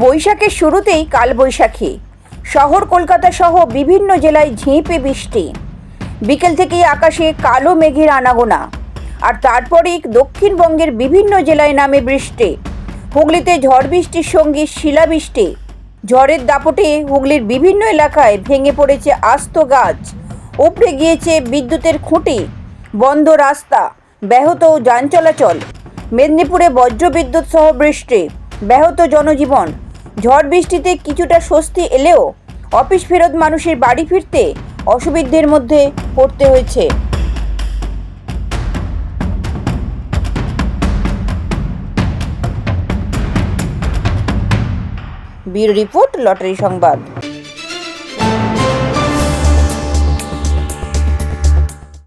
বৈশাখের শুরুতেই কালবৈশাখী। শহর কলকাতা সহ বিভিন্ন জেলায় ঝিঁপে বৃষ্টি। বিকেল থেকেই আকাশে কালো মেঘের আনাগোনা। আর তারপরেই দক্ষিণবঙ্গের বিভিন্ন জেলায় নামে বৃষ্টি। হুগলিতে ঝড় বৃষ্টির সঙ্গে শিলাবৃষ্টি। ঝড়ের দাপটে হুগলির বিভিন্ন এলাকায় ভেঙে পড়েছে আস্ত গাছ। উপড়ে গিয়েছে বিদ্যুতের খুঁটি। বন্ধ রাস্তা, ব্যাহত যান চলাচল। মেদিনীপুরে বজ্রবিদ্যুৎ সহ বৃষ্টি। ব্যাহত জনজীবন। ঝড় বৃষ্টিতে কিছুটা স্বস্তি এলেও অফিস ফেরত মানুষের বাড়ি ফিরতে অসুবিধের মধ্যে পড়তে হয়েছে। ব্যুরো রিপোর্ট, লটারি সংবাদ।